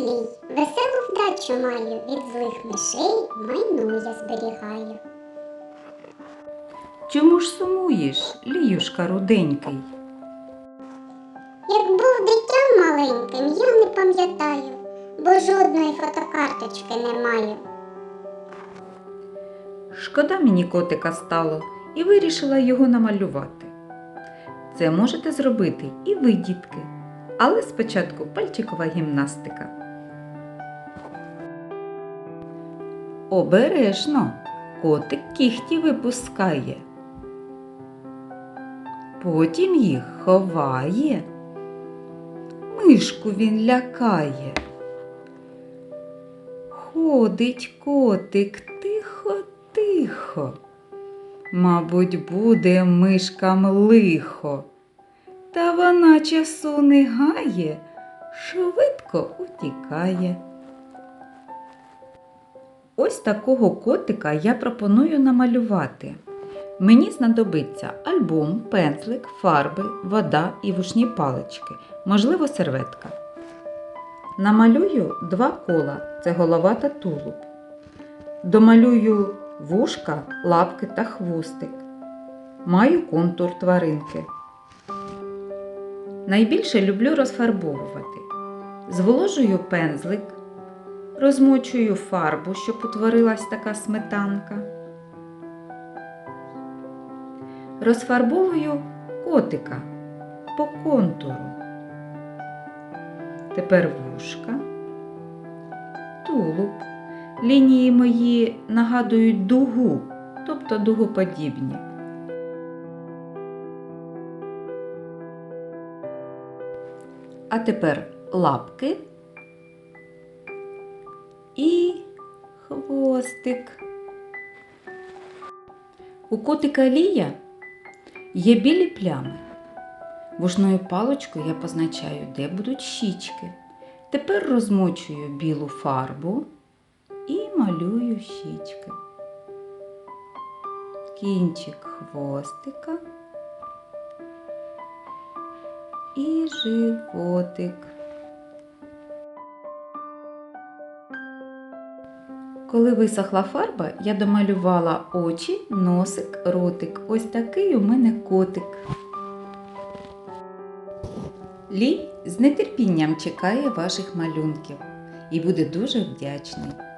лій, веселу вдачу маю, від злих мишей майну я зберігаю. Чому ж сумуєш, ліюшка руденький? Як був дитям маленьким, я не пам'ятаю, бо жодної фотокарточки не маю. Шкода мені котика стало і вирішила його намалювати. Це можете зробити і ви, дітки, але спочатку пальчикова гімнастика. Обережно котик кіхті випускає. Потім їх ховає. Мишку він лякає. Ходить котик тихо-тихо. Мабуть, буде мишкам лихо. Та вона часу не гає, швидко утікає. Ось такого котика я пропоную намалювати. Мені знадобиться альбом, пензлик, фарби, вода і вушні палички, можливо, серветка. Намалюю два кола це голова та тулуб. Домалюю вушка, лапки та хвостик. Маю контур тваринки. Найбільше люблю розфарбовувати. Зволожую пензлик, розмочую фарбу, щоб утворилась така сметанка. Розфарбовую котика по контуру. Тепер вушка, тулуб. Лінії мої нагадують дугу, тобто дугоподібні. А тепер лапки і хвостик. У котика Лія є білі плями. Вушною паличкою я позначаю, де будуть щічки. Тепер розмочую білу фарбу і малюю щічки. Кінчик хвостика і животик. Коли висохла фарба, я домалювала очі, носик, ротик. Ось такий у мене котик. Лі з нетерпінням чекає ваших малюнків і буде дуже вдячний.